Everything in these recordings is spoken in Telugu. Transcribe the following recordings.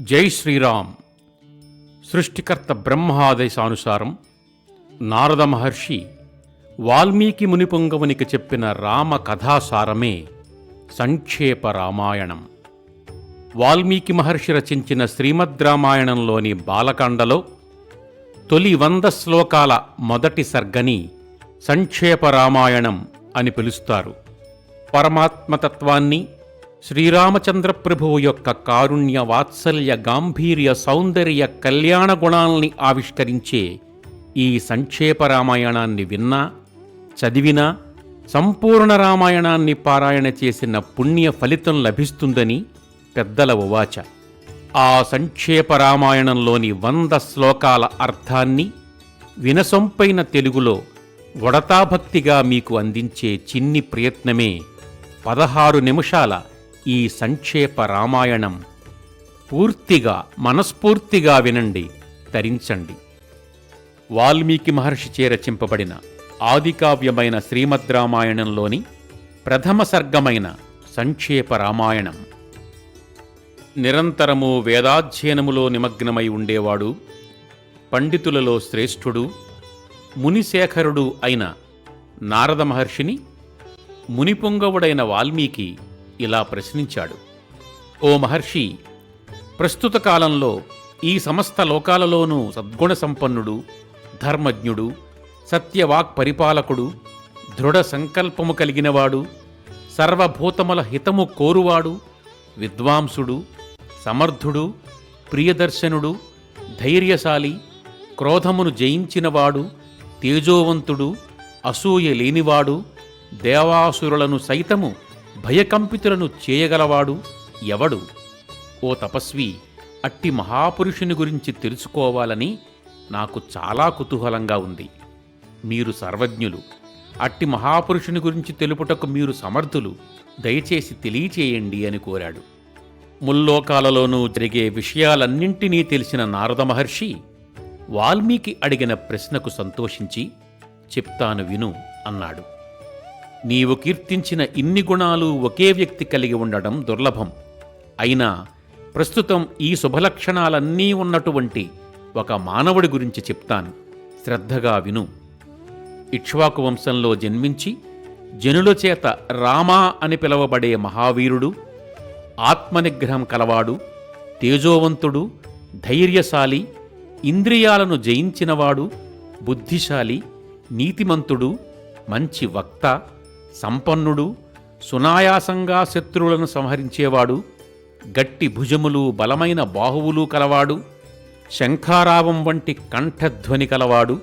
జై శ్రీరామ్. సృష్టికర్త బ్రహ్మాదేశానుసారం నారద మహర్షి వాల్మీకి మునిపుంగవునికి చెప్పిన రామ కథాసారమే సంక్షేప రామాయణం. వాల్మీకి మహర్షి రచించిన శ్రీమద్ రామాయణంలోని బాలకాండలో తొలి వంద శ్లోకాల మొదటి సర్గని సంక్షేప రామాయణం అని పిలుస్తారు. పరమాత్మతత్వాన్ని శ్రీరామచంద్ర ప్రభువు యొక్క కారుణ్య వాత్సల్య గాంభీర్య సౌందర్య కళ్యాణ గుణాల్ని ఆవిష్కరించే ఈ సంక్షేప రామాయణాన్ని విన్నా చదివినా సంపూర్ణ రామాయణాన్ని పారాయణ చేసిన పుణ్య ఫలితం లభిస్తుందని పెద్దల ఉవాచ. ఆ సంక్షేప రామాయణంలోని వంద శ్లోకాల అర్థాన్ని వినసొంపైన తెలుగులో వడతాభక్తిగా మీకు అందించే చిన్ని ప్రయత్నమే పదహారు నిమిషాల ఈ సంక్షేప రామాయణం పూర్తిగా మనస్ఫూర్తిగా వినండి తరించండి. వాల్మీకి మహర్షి చేరచింపబడిన ఆదికావ్యమైన శ్రీమద్ రామాయణంలోని ప్రథమ సర్గమైన సంక్షేప రామాయణం. నిరంతరము వేదాధ్యయనములో నిమగ్నమై ఉండేవాడు పండితులలో శ్రేష్ఠుడు మునిశేఖరుడు అయిన నారద మహర్షిని మునిపుంగవుడైన వాల్మీకి ఇలా ప్రశ్నించాడు. ఓ మహర్షి ప్రస్తుత కాలంలో ఈ సమస్త లోకాలలోనూ సద్గుణ సంపన్నుడు ధర్మజ్ఞుడు సత్యవాక్ పరిపాలకుడు దృఢ సంకల్పము కలిగినవాడు సర్వభూతముల హితము కోరువాడు విద్వాంసుడు సమర్థుడు ప్రియదర్శనుడు ధైర్యశాలి క్రోధమును జయించినవాడు తేజోవంతుడు అసూయ లేనివాడు దేవాసురులను సైతము భయకంపితులను చేయగలవాడు ఎవడు? ఓ తపస్వి అట్టి మహాపురుషుని గురించి తెలుసుకోవాలని నాకు చాలా కుతూహలంగా ఉంది. మీరు సర్వజ్ఞులు అట్టి మహాపురుషుని గురించి తెలుపుటకు మీరు సమర్థులు దయచేసి తెలియచేయండి అని కోరాడు. ముల్లోకాలలోనూ జరిగే విషయాలన్నింటినీ తెలిసిన నారద మహర్షి వాల్మీకి అడిగిన ప్రశ్నకు సంతోషించి చెప్తాను విను అన్నాడు. నీవు కీర్తించిన ఇన్ని గుణాలు ఒకే వ్యక్తి కలిగి ఉండడం దుర్లభం. అయినా ప్రస్తుతం ఈ శుభలక్షణాలన్నీ ఉన్నటువంటి ఒక మానవుడి గురించి చెప్తాను. శ్రద్ధగా విను. ఇక్ష్వాకు వంశంలో జన్మించి జనుల చేత రామా అని పిలువబడే మహావీరుడు ఆత్మనిగ్రహం కలవాడు తేజోవంతుడు ధైర్యశాలి ఇంద్రియాలను జయించినవాడు బుద్ధిశాలి నీతిమంతుడు మంచి వక్త సంపన్నుడు సునాయాసంగా శత్రువులను సంహరించేవాడు గట్టి భుజములు బలమైన బాహువులు కలవాడు శంఖారావం వంటి కంఠధ్వని కలవాడు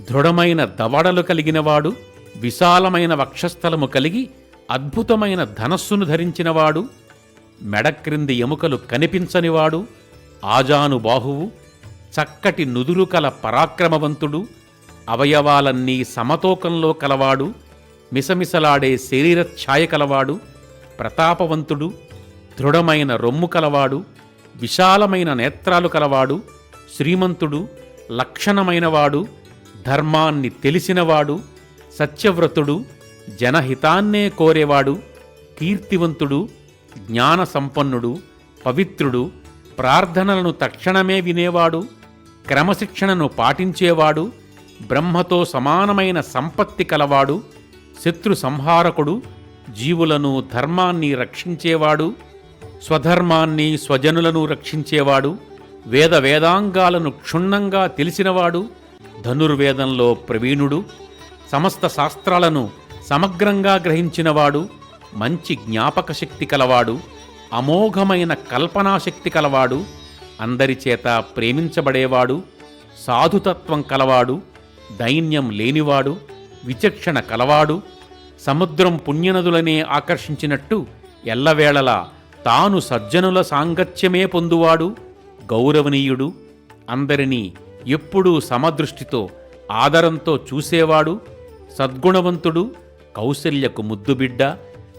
దృఢమైన దవడలు కలిగినవాడు విశాలమైన వక్షస్థలము కలిగి అద్భుతమైన ధనస్సును ధరించినవాడు మెడ క్రింది ఎముకలు కనిపించనివాడు ఆజాను బాహువు చక్కటి నుదురు కల పరాక్రమవంతుడు అవయవాలన్నీ సమతూకంలో కలవాడు మిసమిసలాడే శరీర ఛాయ కలవాడు ప్రతాపవంతుడు దృఢమైన రొమ్ము కలవాడు విశాలమైన నేత్రాలు కలవాడు శ్రీమంతుడు లక్షణమైనవాడు ధర్మాన్ని తెలిసినవాడు సత్యవ్రతుడు జనహితాన్నే కోరేవాడు కీర్తివంతుడు జ్ఞాన సంపన్నుడు పవిత్రుడు ప్రార్థనలను తక్షణమే వినేవాడు క్రమశిక్షణను పాటించేవాడు బ్రహ్మతో సమానమైన సంపత్తి కలవాడు శత్రు సంహారకుడు జీవులను ధర్మాన్ని రక్షించేవాడు స్వధర్మాన్ని స్వజనులను రక్షించేవాడు వేద వేదాంగాలను క్షుణ్ణంగా తెలిసినవాడు ధనుర్వేదంలో ప్రవీణుడు సమస్త శాస్త్రాలను సమగ్రంగా గ్రహించినవాడు మంచి జ్ఞాపక శక్తి కలవాడు అమోఘమైన కల్పనాశక్తి కలవాడు అందరి చేత ప్రేమించబడేవాడు సాధుతత్వం కలవాడు దైన్యం లేనివాడు విచక్షణ కలవాడు సముద్రం పుణ్యనదులనే ఆకర్షించినట్టు ఎల్లవేళలా తాను సజ్జనుల సాంగత్యమే పొందువాడు గౌరవనీయుడు అందరినీ ఎప్పుడూ సమదృష్టితో ఆదరంతో చూసేవాడు సద్గుణవంతుడు కౌశల్యకు ముద్దుబిడ్డ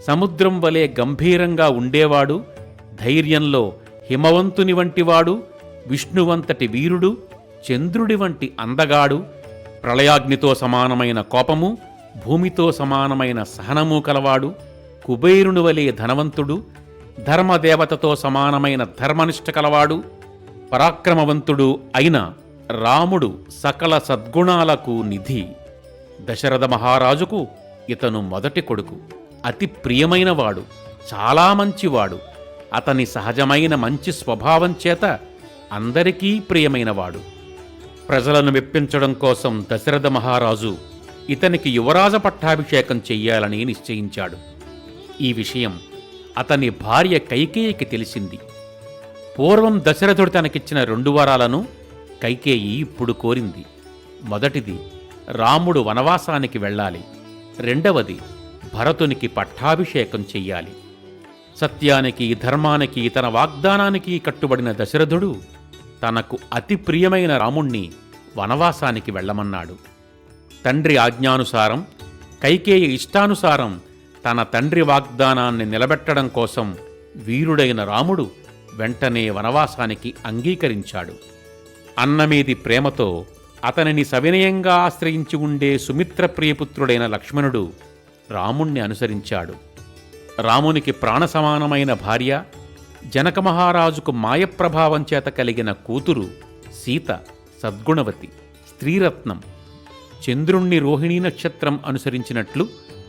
సముద్రం వలె గంభీరంగా ఉండేవాడు ధైర్యంలో హిమవంతుని వంటివాడు విష్ణువంతటి వీరుడు చంద్రుడి వంటి అందగాడు ప్రళయాగ్నితో సమానమైన కోపము భూమితో సమానమైన సహనము కలవాడు కుబేరుని వలె ధనవంతుడు ధర్మదేవతతో సమానమైన ధర్మనిష్ట కలవాడు పరాక్రమవంతుడు అయిన రాముడు సకల సద్గుణాలకు నిధి. దశరథ మహారాజుకు ఇతను మొదటి కొడుకు. అతి ప్రియమైనవాడు చాలా మంచివాడు. అతని సహజమైన మంచి స్వభావం చేత అందరికీ ప్రియమైనవాడు. ప్రజలను మెప్పించడం కోసం దశరథ మహారాజు ఇతనికి యువరాజ పట్టాభిషేకం చెయ్యాలని నిశ్చయించాడు. ఈ విషయం అతని భార్య కైకేయికి తెలిసింది. పూర్వం దశరథుడు తనకిచ్చిన రెండు వరాలను కైకేయి ఇప్పుడు కోరింది. మొదటిది రాముడు వనవాసానికి వెళ్ళాలి. రెండవది భరతునికి పట్టాభిషేకం చెయ్యాలి. సత్యానికి ధర్మానికి తన వాగ్దానానికి కట్టుబడిన దశరథుడు తనకు అతి ప్రియమైన రాముణ్ణి వనవాసానికి వెళ్ళమన్నాడు. తండ్రి ఆజ్ఞానుసారం కైకేయ ఇష్టానుసారం తన తండ్రి వాగ్దానాన్ని నిలబెట్టడం కోసం వీరుడైన రాముడు వెంటనే వనవాసానికి అంగీకరించాడు. అన్నమీది ప్రేమతో అతనిని సవినయంగా ఆశ్రయించి ఉండే సుమిత్ర ప్రియపుత్రుడైన లక్ష్మణుడు రాముణ్ణి అనుసరించాడు. రామునికి ప్రాణసమానమైన భార్య జనక మహారాజుకు మాయప్రభావం చేత కలిగిన కూతురు సీత సద్గుణవతి స్త్రీరత్నం చంద్రుణ్ణి రోహిణీ నక్షత్రం అనుసరించినట్లు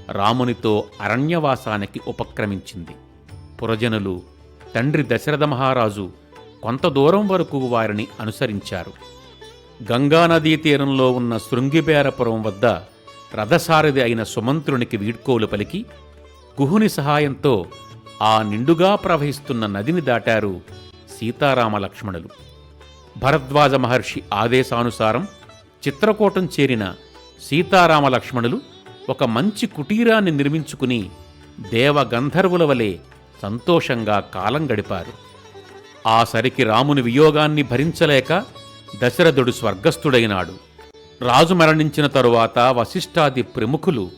రామునితో అరణ్యవాసానికి ఉపక్రమించింది. పురజనులు తండ్రి దశరథ మహారాజు కొంత దూరం వరకు వారిని అనుసరించారు. గంగానదీ తీరంలో ఉన్న శృంగిబేరపురం వద్ద రథసారథి అయిన సుమంత్రునికి వీడ్కోలు పలికి గుహుని సహాయంతో ఆ నిండుగా ప్రవహిస్తున్న నదిని దాటారు సీతారామ లక్ష్మణులు. భరద్వాజ మహర్షి ఆదేశానుసారం చిత్రకూటం చేరిన సీతారామ లక్ష్మణులు ఒక మంచి కుటీరాన్ని నిర్మించుకుని దేవగంధర్వుల వలె సంతోషంగా కాలం గడిపారు. ఆ సరికి రాముని వియోగాన్ని భరించలేక దశరథుడు స్వర్గస్థుడైనాడు. రాజు మరణించిన తరువాత వశిష్ఠాది ప్రముఖులు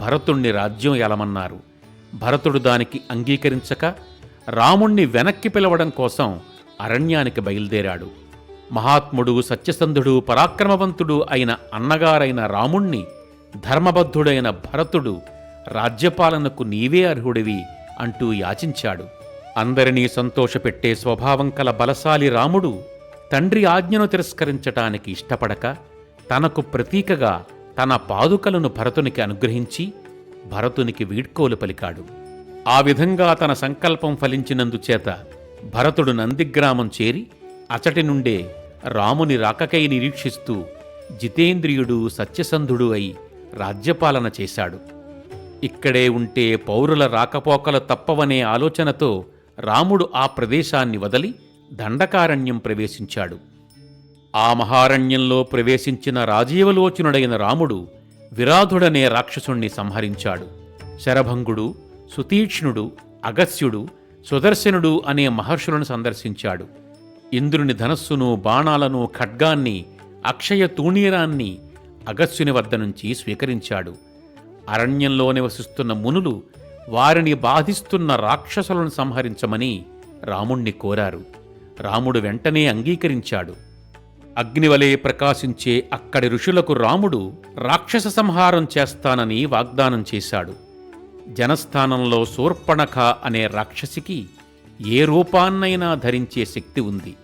భరతుణ్ణి రాజ్యం ఎలమన్నారు. భరతుడు దానికి అంగీకరించక రాముణ్ణి వెనక్కి పిలవడం కోసం అరణ్యానికి బయలుదేరాడు. మహాత్ముడు సత్యసంధుడు పరాక్రమవంతుడు అయిన అన్నగారైన రాముణ్ణి ధర్మబద్ధుడైన భరతుడు రాజ్యపాలనకు నీవే అర్హుడివి అంటూ యాచించాడు. అందరినీ సంతోషపెట్టే స్వభావం కల బలశాలి రాముడు తండ్రి ఆజ్ఞను తిరస్కరించటానికి ఇష్టపడక తనకు ప్రతీకగా తన పాదుకలను భరతునికి అనుగ్రహించి భరతునికి వీడ్కోలు పలికాడు. ఆ విధంగా తన సంకల్పం ఫలించినందుచేత భరతుడు నందిగ్రామం చేరి అచటి నుండే రాముని రాకకై నిరీక్షిస్తూ జితేంద్రియుడు సత్యసంధుడు అయి రాజ్యపాలన చేశాడు. ఇక్కడే ఉంటే పౌరుల రాకపోకలు తప్పవనే ఆలోచనతో రాముడు ఆ ప్రదేశాన్ని వదలి దండకారణ్యం ప్రవేశించాడు. ఆ మహారణ్యంలో ప్రవేశించిన రాజీవలోచనుడైన రాముడు విరాధుడనే రాక్షసుణ్ణి సంహరించాడు. శరభంగుడు సుతీక్ష్ణుడు అగస్యుడు సుదర్శనుడు అనే మహర్షులను సందర్శించాడు. ఇంద్రుని ధనస్సును బాణాలను ఖడ్గాన్ని అక్షయ తూణీరాన్ని అగస్యుని వద్ద నుంచి స్వీకరించాడు. అరణ్యంలో నివసిస్తున్న మునులు వారిని బాధిస్తున్న రాక్షసులను సంహరించమని రాముణ్ణి కోరారు. రాముడు వెంటనే అంగీకరించాడు. అగ్నివలే ప్రకాశించే అక్కడి ఋషులకు రాముడు రాక్షస సంహారం చేస్తానని వాగ్దానం చేశాడు. జనస్థానంలో శూర్పణఖ అనే రాక్షసికి ఏ రూపాన్నైనా ధరించే శక్తి ఉంది.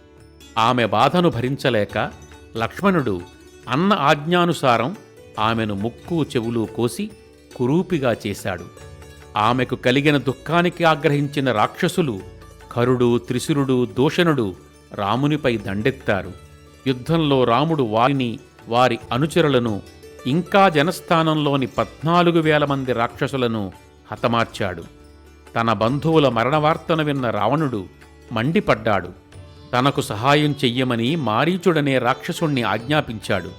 ఆమె బాధను భరించలేక లక్ష్మణుడు అన్న ఆజ్ఞానుసారం ఆమెను ముక్కు చెవులు కోసి కురూపిగా చేశాడు. ఆమెకు కలిగిన దుఃఖానికి ఆగ్రహించిన రాక్షసులు కరుడు త్రిశురుడు దూషణుడు రామునిపై దండెత్తారు. యుద్ధంలో రాముడు వారిని వారి అనుచరులను ఇంకా జనస్థానంలోని పద్నాలుగు వేల మంది రాక్షసులను హతమార్చాడు. తన బంధువుల మరణవార్తను విన్న రావణుడు మండిపడ్డాడు. తనకు సహాయం చెయ్యమని మారీచుడనే రాక్షసుణ్ణి ఆజ్ఞాపించాడు.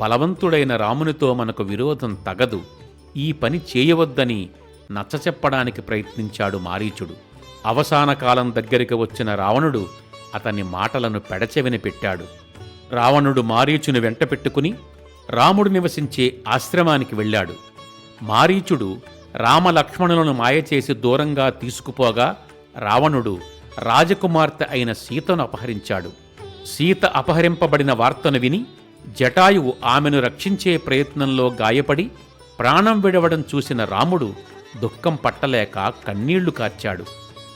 బలవంతుడైన రామునితో మనకు విరోధం తగదు. ఈ పని చేయవద్దని నచ్చచెప్పడానికి ప్రయత్నించాడు మారీచుడు. అవసాన కాలం దగ్గరికి వచ్చిన రావణుడు అతని మాటలను పెడచెవిని పెట్టాడు. రావణుడు మారీచుని వెంట పెట్టుకుని రాముడు నివసించే ఆశ్రమానికి వెళ్ళాడు. మారీచుడు రామలక్ష్మణులను మాయచేసి దూరంగా తీసుకుపోగా రావణుడు రాజకుమార్తె అయిన సీతను అపహరించాడు. సీత అపహరింపబడిన వార్తను విని జటాయువు ఆమెను రక్షించే ప్రయత్నంలో గాయపడి ప్రాణం విడవడం చూసిన రాముడు దుఃఖం పట్టలేక కన్నీళ్ళు కార్చాడు.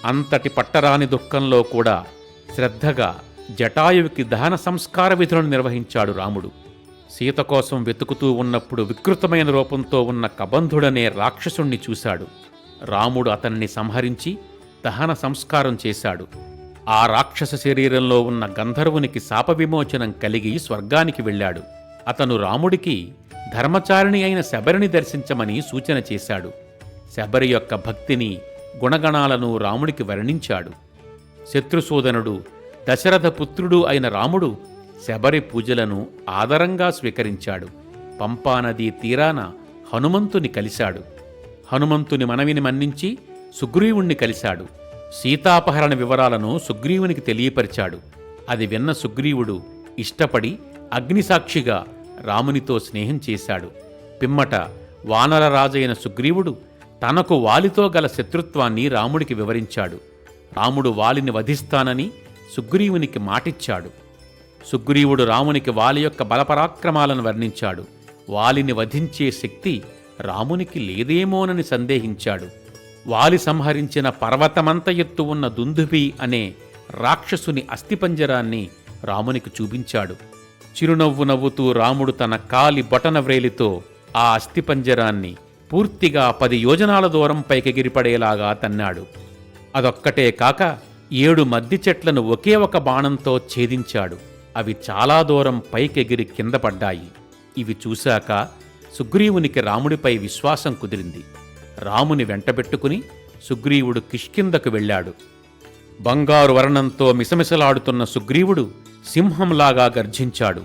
అంతటి పట్టరాని దుఃఖంలో కూడా శ్రద్ధగా జటాయువుకి దహన సంస్కార విధులను నిర్వహించాడు రాముడు. సీత కోసం వెతుకుతూ ఉన్నప్పుడు వికృతమైన రూపంతో ఉన్న కబంధుడనే రాక్షసుణ్ణి చూశాడు. రాముడు అతన్ని సంహరించి దహన సంస్కారం చేశాడు. ఆ రాక్షస శరీరంలో ఉన్న గంధర్వునికి శాప విమోచనం కలిగి స్వర్గానికి వెళ్ళాడు. అతను రాముడికి ధర్మచారిణి అయిన శబరిని దర్శించమని సూచన చేశాడు. శబరి యొక్క భక్తిని గుణగణాలను రాముడికి వర్ణించాడు. శత్రుసూదనుడు దశరథ పుత్రుడు అయిన రాముడు శబరి పూజలను ఆదరంగా స్వీకరించాడు. పంపానదీ తీరాన హనుమంతుని కలిశాడు. హనుమంతుని మనవిని మన్నించి సుగ్రీవుణ్ణి కలిశాడు. సీతాపహరణ వివరాలను సుగ్రీవునికి తెలియపరిచాడు. అది విన్న సుగ్రీవుడు ఇష్టపడి అగ్నిసాక్షిగా రామునితో స్నేహం చేశాడు. పిమ్మట వానరరాజైన సుగ్రీవుడు తనకు వాలితో గల శత్రుత్వాన్ని రాముడికి వివరించాడు. రాముడు వాలిని వధిస్తానని సుగ్రీవునికి మాటిచ్చాడు. సుగ్రీవుడు రామునికి వాలి యొక్క బలపరాక్రమాలను వర్ణించాడు. వాలిని వధించే శక్తి రామునికి లేదేమోనని సందేహించాడు. వాలి సంహరించిన పర్వతమంత ఎత్తు ఉన్న దుందుభి అనే రాక్షసుని అస్థిపంజరాన్ని రామునికి చూపించాడు. చిరునవ్వు నవ్వుతూ రాముడు తన కాలి బొటన వ్రేలితో ఆ అస్థిపంజరాన్ని పూర్తిగా పది యోజనాల దూరం పైకెగిరిపడేలాగా తన్నాడు. అదొక్కటే కాక ఏడు మద్ది చెట్లను ఒకే ఒక బాణంతో ఛేదించాడు. అవి చాలా దూరం పైకెగిరి కింద పడ్డాయి. ఇవి చూశాక సుగ్రీవునికి రాముడిపై విశ్వాసం కుదిరింది. రాముని వెంటబెట్టుకుని సుగ్రీవుడు కిష్కిందకు వెళ్ళాడు. బంగారు వర్ణంతో మిసమిసలాడుతున్న సుగ్రీవుడు సింహంలాగా గర్జించాడు.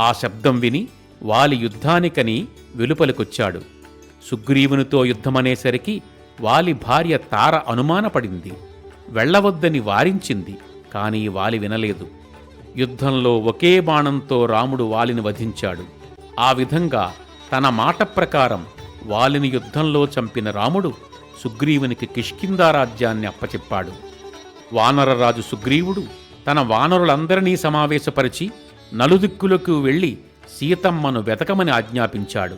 ఆ శబ్దం విని వాలి యుద్ధానికని వెలుపలికొచ్చాడు. సుగ్రీవునితో యుద్ధమనేసరికి వాలి భార్య తార అనుమానపడింది. వెళ్ళవద్దని వారించింది కానీ వాలి వినలేదు. యుద్ధంలో ఒకే బాణంతో రాముడు వాలిని వధించాడు. ఆ విధంగా తన మాట ప్రకారం వాలిని యుద్ధంలో చంపిన రాముడు సుగ్రీవునికి కిష్కిందా రాజ్యాన్ని అప్పచెప్పాడు. వానరరాజు సుగ్రీవుడు తన వానరులందరినీ సమావేశపరిచి నలుదిక్కులకు వెళ్ళి సీతమ్మను వెతకమని ఆజ్ఞాపించాడు.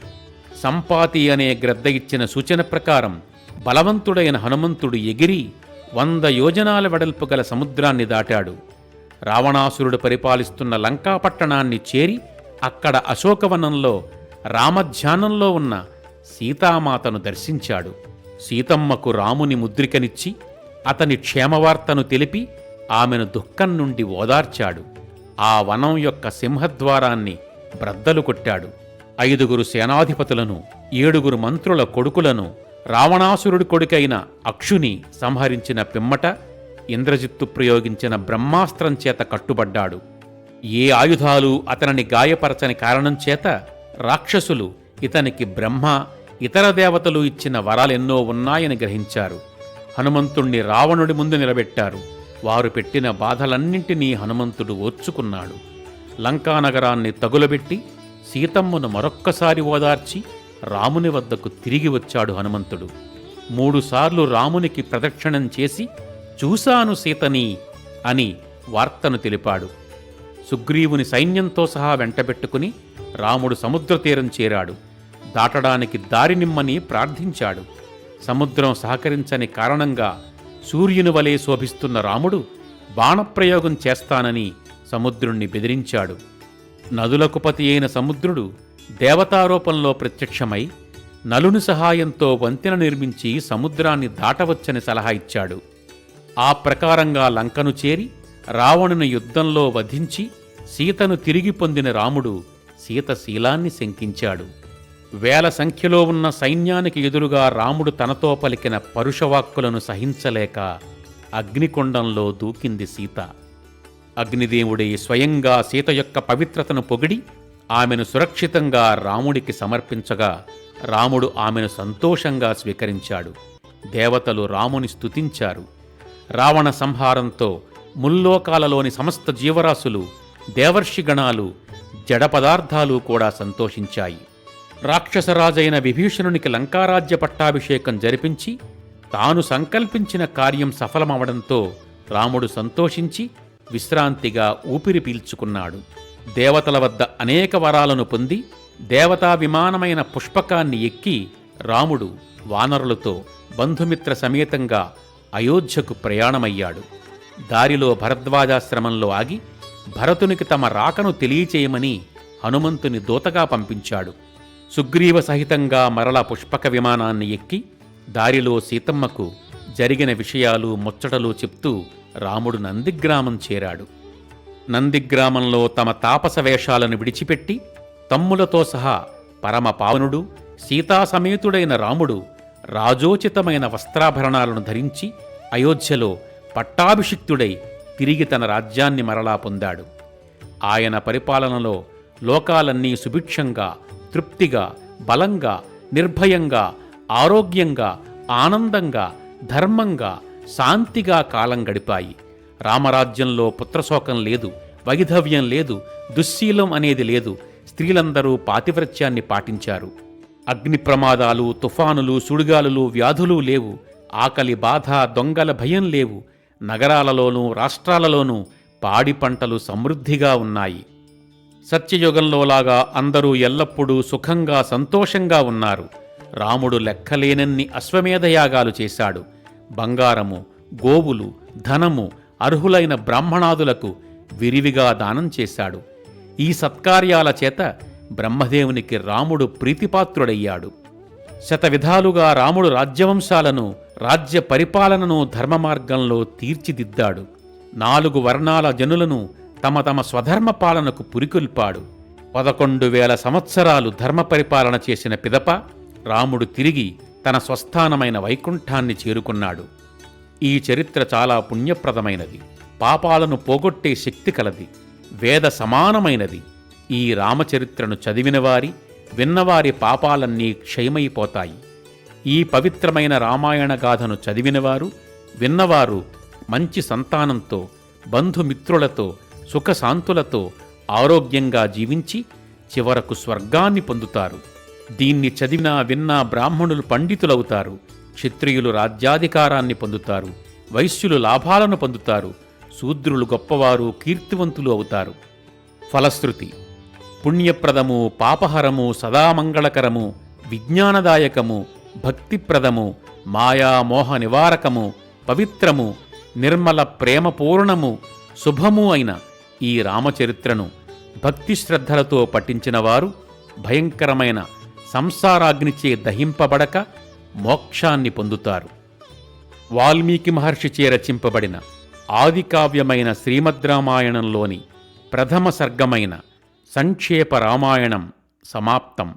సంపాతి అనే గ్రద్ద ఇచ్చిన సూచన ప్రకారం బలవంతుడైన హనుమంతుడు ఎగిరి వంద యోజనాల వెడల్పు గల సముద్రాన్ని దాటాడు. రావణాసురుడు పరిపాలిస్తున్న లంకాపట్టణాన్ని చేరి అక్కడ అశోకవనంలో రామధ్యానంలో ఉన్న సీతామాతను దర్శించాడు. సీతమ్మకు రాముని ముద్రికనిచ్చి అతని క్షేమవార్తను తెలిపి ఆమెను దుఃఖం నుండి ఓదార్చాడు. ఆ వనం యొక్క సింహద్వారాన్ని బ్రద్దలు కొట్టాడు. ఐదుగురు సేనాధిపతులను ఏడుగురు మంత్రుల కొడుకులను రావణాసురుడి కొడుకైన అక్షుని సంహరించిన పిమ్మట ఇంద్రజిత్తు ప్రయోగించిన బ్రహ్మాస్త్రం చేత కట్టుబడ్డాడు. ఏ ఆయుధాలు అతనిని గాయపరచని కారణం చేత రాక్షసులు ఇతనికి బ్రహ్మ ఇతర దేవతలు ఇచ్చిన వరాలెన్నో ఉన్నాయని గ్రహించారు. హనుమంతుణ్ణి రావణుడి ముందు నిలబెట్టారు. వారు పెట్టిన బాధలన్నింటినీ హనుమంతుడు ఓర్చుకున్నాడు. లంకానగరాన్ని తగులబెట్టి సీతమ్మను మరొక్కసారి ఓదార్చి రాముని వద్దకు తిరిగి వచ్చాడు హనుమంతుడు. మూడుసార్లు రామునికి ప్రదక్షిణం చేసి చూశాను సీతని అని వార్తను తెలిపాడు. సుగ్రీవుని సైన్యంతో సహా వెంటబెట్టుకుని రాముడు సముద్ర తీరం చేరాడు. దాటడానికి దారినిమ్మని ప్రార్థించాడు. సముద్రం సహకరించని కారణంగా సూర్యుని వలె శోభిస్తున్న రాముడు బాణప్రయోగం చేస్తానని సముద్రుణ్ణి బెదిరించాడు. నదులకు పతి అయిన సముద్రుడు దేవతారూపంలో ప్రత్యక్షమై నలుని సహాయంతో వంతెన నిర్మించి సముద్రాన్ని దాటవచ్చని సలహా ఇచ్చాడు. ఆ ప్రకారంగా లంకను చేరి రావణుని యుద్ధంలో వధించి సీతను తిరిగి పొందిన రాముడు సీత శీలాన్ని శంకించాడు. వేల సంఖ్యలో ఉన్న సైన్యానికి ఎదురుగా రాముడు తనతో పలికిన పరుషవాక్కులను సహించలేక అగ్నికొండంలో దూకింది సీత. అగ్నిదేవుడే స్వయంగా సీత యొక్క పవిత్రతను పొగిడి ఆమెను సురక్షితంగా రాముడికి సమర్పించగా రాముడు ఆమెను సంతోషంగా స్వీకరించాడు. దేవతలు రాముని స్తుతించారు. రావణ సంహారంతో ముల్లోకాలలోని సమస్త జీవరాశులు దేవర్షిగణాలు జడ పదార్థాలు కూడా సంతోషించాయి. రాక్షసరాజైన విభీషణునికి లంకారాజ్య పట్టాభిషేకం జరిపించి తాను సంకల్పించిన కార్యం సఫలమవడంతో రాముడు సంతోషించి విశ్రాంతిగా ఊపిరి పీల్చుకున్నాడు. దేవతల వద్ద అనేక వరాలను పొంది దేవతా విమానమైన పుష్పకాన్ని ఎక్కి రాముడు వానరులతో బంధుమిత్ర సమేతంగా అయోధ్యకు ప్రయాణమయ్యాడు. దారిలో భరద్వాజాశ్రమంలో ఆగి భరతునికి తమ రాకను తెలియచేయమని హనుమంతుని దూతగా పంపించాడు. సుగ్రీవ సహితంగా మరల పుష్పక విమానాన్ని ఎక్కి దారిలో సీతమ్మకు జరిగిన విషయాలు ముచ్చటలు చెప్తూ రాముడు నందిగ్రామం చేరాడు. నందిగ్రామంలో తమ తాపస వేషాలను విడిచిపెట్టి తమ్ములతో సహా పరమ పావనుడు సీతాసమేతుడైన రాముడు రాజోచితమైన వస్త్రాభరణాలను ధరించి అయోధ్యలో పట్టాభిషిక్తుడై తిరిగి తన రాజ్యాన్ని మరలా పొందాడు. ఆయన పరిపాలనలో లోకాలన్నీ సుభిక్షంగా తృప్తిగా బలంగా నిర్భయంగా ఆరోగ్యంగా ఆనందంగా ధర్మంగా శాంతిగా కాలం గడిపాయి. రామరాజ్యంలో పుత్రశోకం లేదు వైధవ్యం లేదు దుశ్శీలం అనేది లేదు. స్త్రీలందరూ పాతివ్రత్యాన్ని పాటించారు. అగ్ని ప్రమాదాలు తుఫానులు సుడిగాలులు వ్యాధులు లేవు. ఆకలి బాధ దొంగల భయం లేవు. నగరాలలోనూ రాష్ట్రాలలోనూ పాడి పంటలు సమృద్ధిగా ఉన్నాయి. సత్యయుగంలోలాగా అందరూ ఎల్లప్పుడూ సుఖంగా సంతోషంగా ఉన్నారు. రాముడు లెక్కలేనన్ని అశ్వమేధయాగాలు చేశాడు. బంగారము గోవులు ధనము అర్హులైన బ్రాహ్మణాదులకు విరివిగా దానం చేశాడు. ఈ సత్కార్యాల చేత బ్రహ్మదేవునికి రాముడు ప్రీతిపాత్రుడయ్యాడు. శతవిధాలుగా రాముడు రాజ్యవంశాలను రాజ్య పరిపాలనను ధర్మ మార్గంలో తీర్చిదిద్దాడు. నాలుగు వర్ణాల జనులను తమ తమ స్వధర్మ పాలనకు పురికొల్పాడు. పదకొండు వేల సంవత్సరాలు ధర్మ పరిపాలన చేసిన పిదప రాముడు తిరిగి తన స్వస్థానమైన వైకుంఠాన్ని చేరుకున్నాడు. ఈ చరిత్ర చాలా పుణ్యప్రదమైనది. పాపాలను పోగొట్టే శక్తి కలది. వేద సమానమైనది. ఈ రామచరిత్రను చదివినవారి విన్నవారి పాపాలన్నీ క్షయమైపోతాయి. ఈ పవిత్రమైన రామాయణ గాథను చదివినవారు విన్నవారు మంచి సంతానంతో బంధుమిత్రులతో సుఖశాంతులతో ఆరోగ్యంగా జీవించి చివరకు స్వర్గాన్ని పొందుతారు. దీన్ని చదివినా విన్నా బ్రాహ్మణులు పండితులవుతారు. క్షత్రియులు రాజ్యాధికారాన్ని పొందుతారు వైశ్యులు లాభాలను పొందుతారు శూద్రులు గొప్పవారు కీర్తివంతులు అవుతారు. ఫలశ్రుతి పుణ్యప్రదము పాపహరము సదామంగళకరము విజ్ఞానదాయకము భక్తిప్రదము మాయామోహ నివారకము పవిత్రము నిర్మల ప్రేమపూర్ణము శుభము అయిన ఈ రామచరిత్రను భక్తి శ్రద్ధలతో పఠించినవారు భయంకరమైన సంసారాగ్నిచే దహింపబడక మోక్షాన్ని పొందుతారు. వాల్మీకి మహర్షిచే రచింపబడిన ఆదికావ్యమైన శ్రీమద్ రామాయణంలోని ప్రథమ సర్గమైన సంక్షేప రామాయణం సమాప్తం.